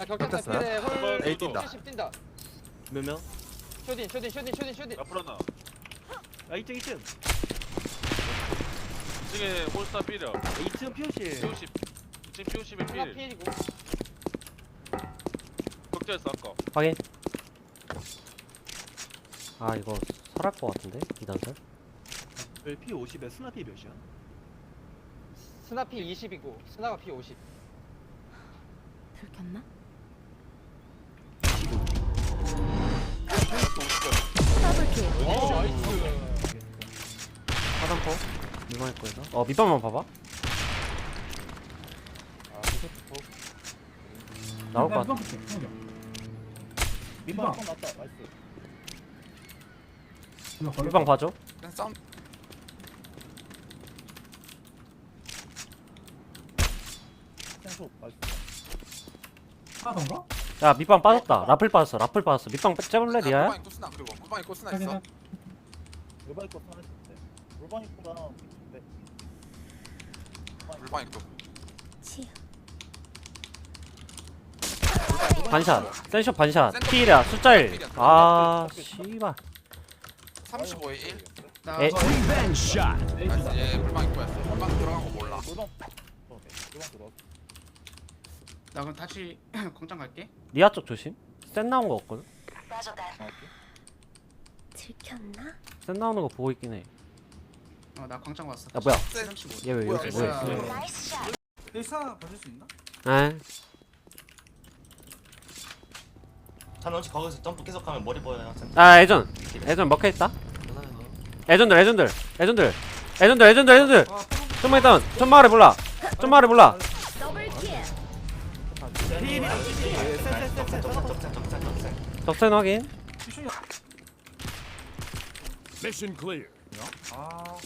야 격자 홀 에이, 뛴다. 70 뛴다 몇 명? 쇼딘 쇼딘 쇼딘 쇼딘 쇼딘 라프라나 아 2층 2층 2층에 홀스타 필이야 2층 POC P50 2층 P50에 하나 필 필이고 격자였어 아까 확인. 아 이거 설할 것 같은데 이단설. P50에 스나 P 몇이야? 스나 피 20이고 스나가 피 50. 들켰나? 어 나이스. 화단포. 미만 거에서. 어 밑밥만 봐봐. 아 이거 나올 것 같아. 맞다 나이스 밑방 봐줘. 그냥 싸움 땡쇼 나이스 하던가? 야 밑방 빠졌다. 라플 빠졌어. 라플 빠졌어. 밑방 빼- 째볼래 리아야? 또 쓰나 그리고 또 쓰나 있어 물방 입고 스나 했을 때 물방 입고랑 네 물방이 또. 반샷. 센쇼 반샷. 센터 피일이야. 숫자 1. 필이야. 아 씨발. 35에 1 에? 나이스 얘 물방 입고였어 물방 들어간 거 몰라 물방 어, 네. 물방 들어왔어 나 그럼 다시 광장 갈게. 리아 쪽 조심. 센 나온 거 없거든. 들켰나? 센 나오는 거 보고 있긴 해. 어, 나 광장 왔어. 야 뭐야? 35. 얘 왜 뭐야, 여기 뭐야? 뭐야. 일사 봐줄 수 있나? 에? 찬원씨 거기서 점프 계속 하면 머리 보여요. 아 애전. 애전 먹혀 있다. 애전들 애전들 애전들 애전들 애전들 애전들. 좀만 있다. 좀 말해 몰라. 좀 말해 몰라. 적생 적생 적생 적생 적생. 적센 확인. 피쇼야 Mission clear. 아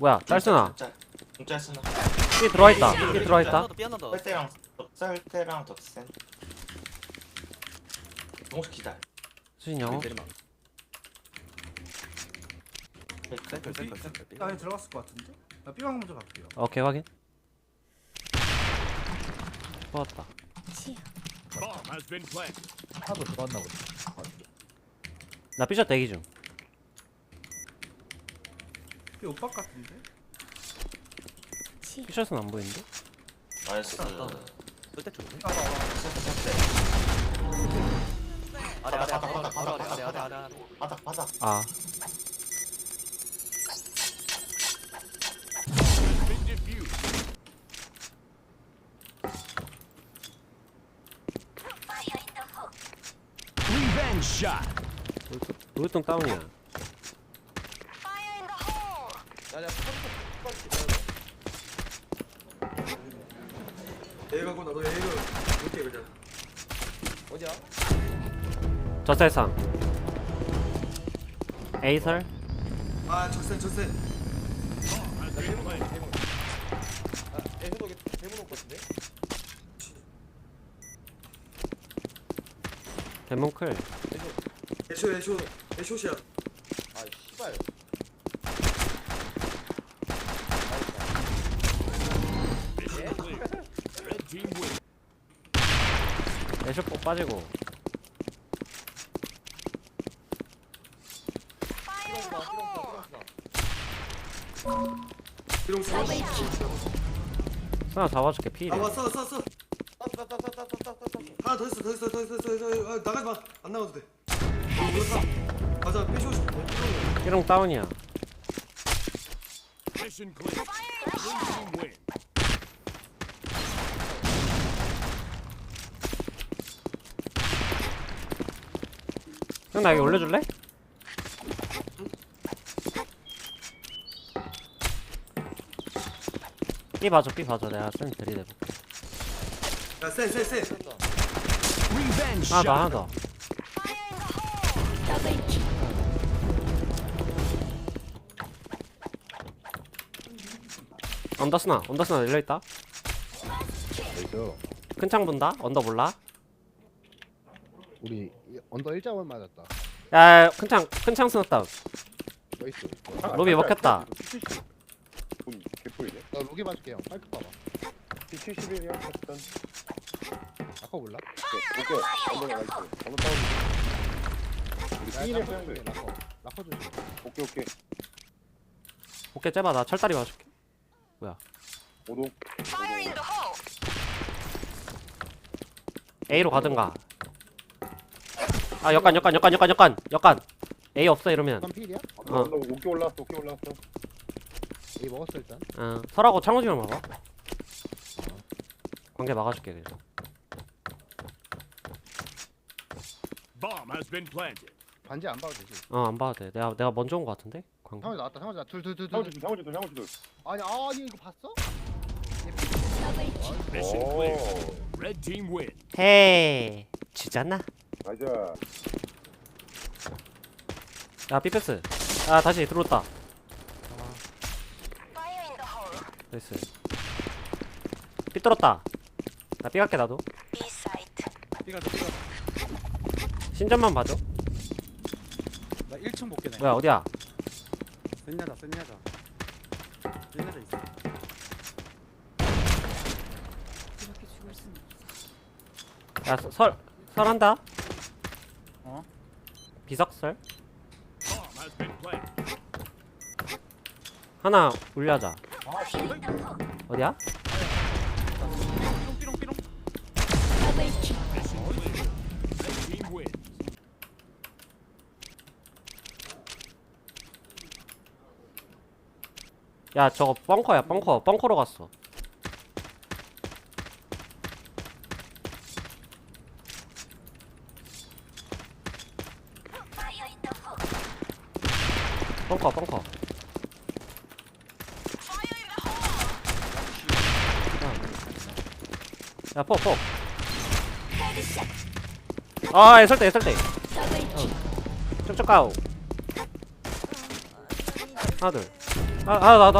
뭐야? 짤스나. 진짜 진짜 쓰나. 삐 들어와 있다. 삐 들어와 있다. 쌀때랑 쌀때랑 적생. 동식 기다려. 수진 영어. 나에 들어갔을 것 같은데? 나 B방 먼저 갈게요 오케이 확인. 좋았다. 치유. Bomb has been planted. 하나도 들어왔나 보네 나 삐샷 대기 중. B 오빠 같은데? 삐샷은 안 보이는데? 나이스. 절대 쪽 아, 아, 아래 아래 아래 아래 아래 아래 아래 바닥 바닥. 우유통 다운이야. 저살상. 에이설. 아 적센 적센 대문클 애쇼 애쇼 애쇼시야. 아 씨발. 애쇼포 빠지고. 수나 잡아줄게 피해 나와 쏴쏴쏴 하나 더 있어 더 있어 더 있어 더 있어. 아, 나가지 마안 나가도 돼. 이거 가자 B 쇼 삐롱 다운이야. Mission clear. Blue team win. 형 나 여기 올려줄래? 삐 봐줘 삐 봐줘 내가 센 들이대볼게 야센센센 Revenge 하나 더 shot. 하나 더 더블킬. 언더스나 언더스나 열려있다 큰창 본다 언더 몰라 우리 언더 1점은 맞았다. 야 큰창 큰창 스났다? 로비 먹혔다 나 로기 봐줄게 형. 파이크 봐봐. B71이야 어떤 아까 몰라? 오케이 오케이 언더 나이스 우리 라커 라커 조심 오케이 오케이. 오케이 째봐. 나 철다리 봐줄게. 오동. A로 가든가. 아 역간 역간 역간 역간 역간. 역간. A 없어 이러면. 필이야? 어. 오케이 올라왔어 오케이 올라왔어. A 먹었어 일단. 어, 설하고 창호지만 봐봐. 관계 막아줄게 그냥 Bomb has been planted. 반지 안 봐도 되지. 어안 봐도 돼. 내가 내가 먼저 온 거 같은데? 관계 상호지 나왔다. 상호지 나왔다. 둘둘 둘 둘. 상호지 상호지 둘 상호지 둘. 아니 아니 이거 봤어? Mission clear. Red team win. 헤이 지잖아. 나이스 야 삐패스. 아 다시 들어왔다. 나이스. 삐뚤었다. 나 삐 갈게 나도. 삐가 삐가. 신전만 봐줘 나 1층 볼게 내 뭐야 어디야? 센 여자 센 여자 센 여자 있어. 야설 설한다. 어? 비석설? planted. 하나 올려자. 어디야? 삐롱 삐롱 Mission clear. Red team win. 야 저거 벙커야 벙커. 벙커로 갔어. 벙커 벙커. 야폭폭. 아 애설대 애설대. 쭉쭉 가오. 하나 둘 아, 하나 더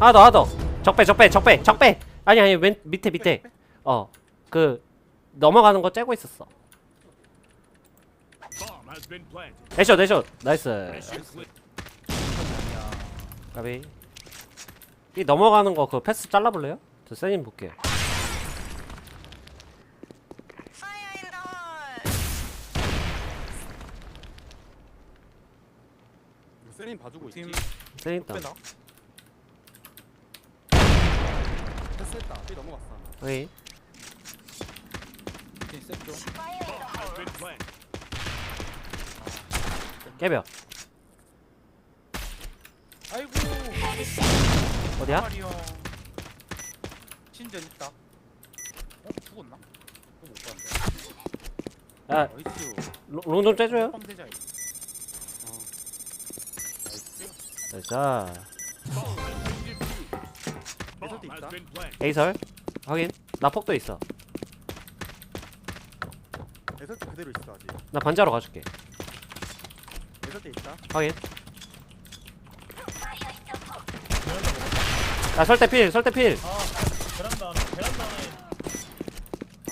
하나 더 하나 더 적배 적배 적배 적배 아니 아니 왼 밑에 밑에 어 그 넘어가는 거 째고 있었어 Bomb has been planted. 애쇼 애쇼 나이스 Mission clear. 가비 이 넘어가는 거 그 패스 잘라볼래요? 저 세님 볼게요 세린 봐주고 있지 세님 있다 빼다 패스했다. 삐 넘어갔어. 오케이 planted. 깨벼. 아이고. 어디야? 마리 신전 있다. 어? 죽었나? 그거 못 봤는데. 야 나이스. 롱좀 째줘요. 펌 대자 어. 나이스. 자 있다. has been planted. 에이설? 확인. 나 폭도 있어. 애설대 그대로 있어 아직. 나 반자로 가줄게. 애설대 있다. 확인. 야 설대필 설대필. 베란다 하나 베란다 하나에.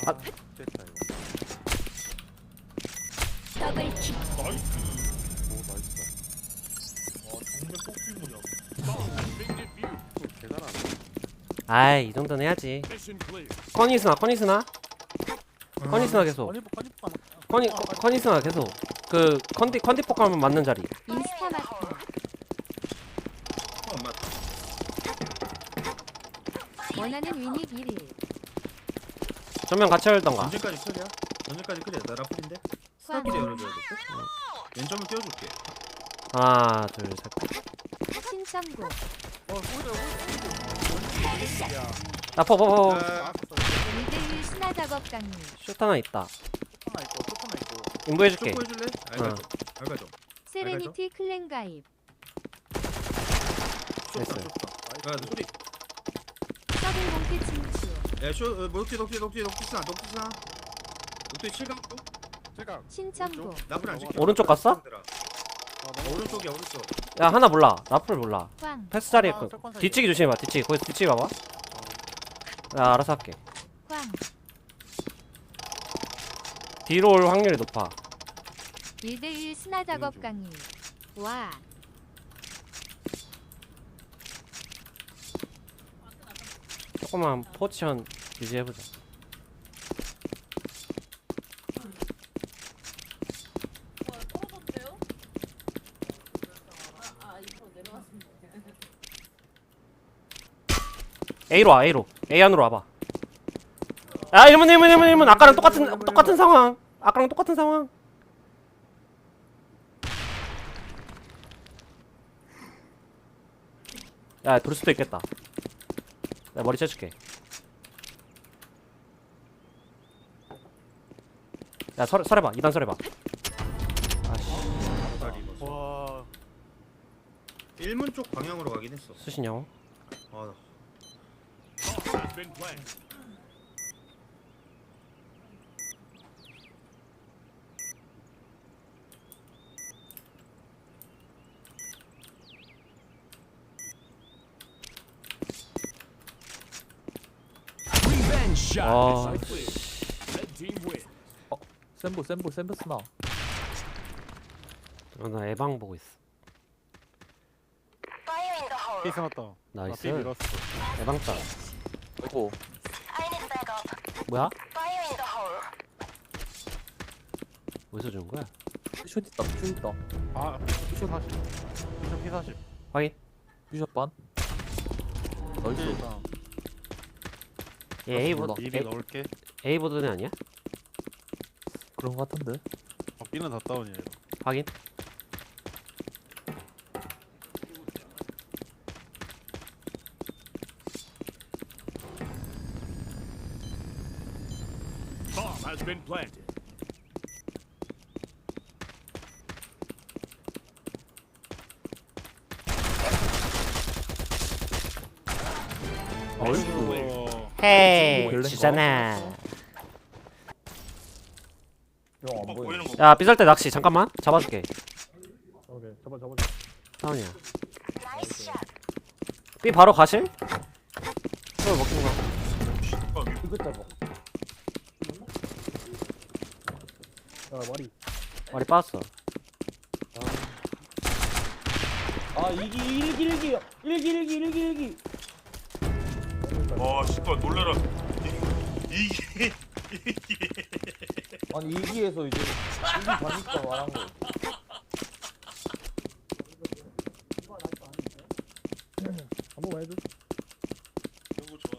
아. 아 됐다 이거. 나이스. 와 정말 폭필물이야 아이 이 정도는 해야지. 커니스나 커니스나? 커니스나 계속. 아니 아니 커니 커니스나 계속. 그 컨디 컨디 포카면 맞는 자리. 인스타 마트 원하는 위닉 1위. 전면 같이 열던가. 언제까지 클리야? 언제까지 클리야? 나 라플인데? 수학 스타키제 열어줘야겠다 왼쪽을 띄워줄게. 하나 둘셋. 어 오히려 나포포포 아 1대1 신화 작업 강의. 슛 하나 있다. 또 인부해줄게. 해줄래? 알가죠? 알가죠? 세레니티 클랜 가입. 됐어. 야 소리. 서빙 공태 친추 야쇼 어, 녹지 녹지 녹지 녹지스나 녹지스나. 녹지 실감 실감 신청고 나쁜 안 시켜 오른쪽 갔어? 어, 오른쪽이야 오른쪽. 야 하나 몰라. 나풀 몰라. 황 패스 자리에 아, 그 철권 사이에. 뒤치기 조심해봐. 뒤치기. 거기서 뒤치기 봐봐. 야 알아서 할게. 황 뒤로 올 확률이 높아. 1대1 신화 작업 강의. 와. 조금만 포지션 유지해보자 A로 와 A로. A 안으로 와봐. 아 1문 1문 1문 1문. 아까랑 똑같은 똑같은 상황. 아까랑 똑같은 상황. 야 돌 수도 있겠다. 내 머리 채줄게. 야 설, 설해봐. 2단 설해봐. 아씨. 와. 1문 쪽 방향으로 가긴 했어. 수신형. 아 been planted. Revenge shot. 아 clear. Red team win. 센보 센보 센보 스나 어, 나 에방 보고 있어 케이스 났다. 나이스 아, 밀었어. 에방 따 아이고 뭐야? 어디서 주는 거야? 슛 있다 슛 있다 아, 피쇼 40. 피쇼 피 40. 확인 뷰샷 반 나이스 일단 얘 A 보드 미리 넣을게. A 보드는 아니야? 그런 거 같은데 어, B는 다 다운이에요. 확인 Bomb has been planted. 어, 헤이 주잖아 안 보이는 거. 야 삐설 때 낚시 잠깐만 잡아줄게 오케이. 잡아, 잡아. 다운이야 B 바로 가실? 어 먹힌 거 이거 잡아. 야, 머리. 머리 빠졌어. 아 이기 일기 일기 일기 일기 일기 일기. 와 씨발 놀래라. 이게 아니 일기에서 이제 일기 가니까 말한 거 한 번만 해줘. 거좋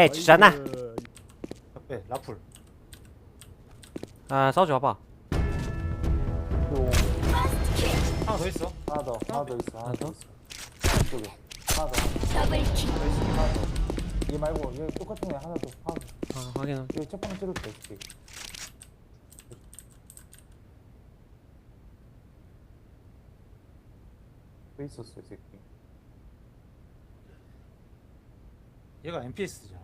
해 주잖아 네, 라풀. 아 싸우지 마봐 하나 더 있어. 하나 더 하나 더 있어 하나 더? 이쪽에 하나 더 더블킬. 하나 더 얘 말고 얘 똑같은 애 하나 더 하나 더 아 확인 얘첫 번째 찌를 때 이렇게 왜 있었어 이 새끼 얘가 MPS잖아.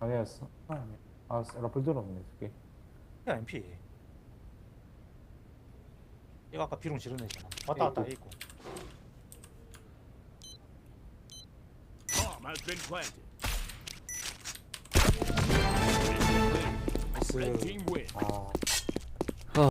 아니었어 아니 아 라플 들었네 이 새끼 얘가 MP. 얘가 아까 비룡 지른 애잖아. 왔다 갔다 해 있고. Bomb has been planted. 나이스. Red team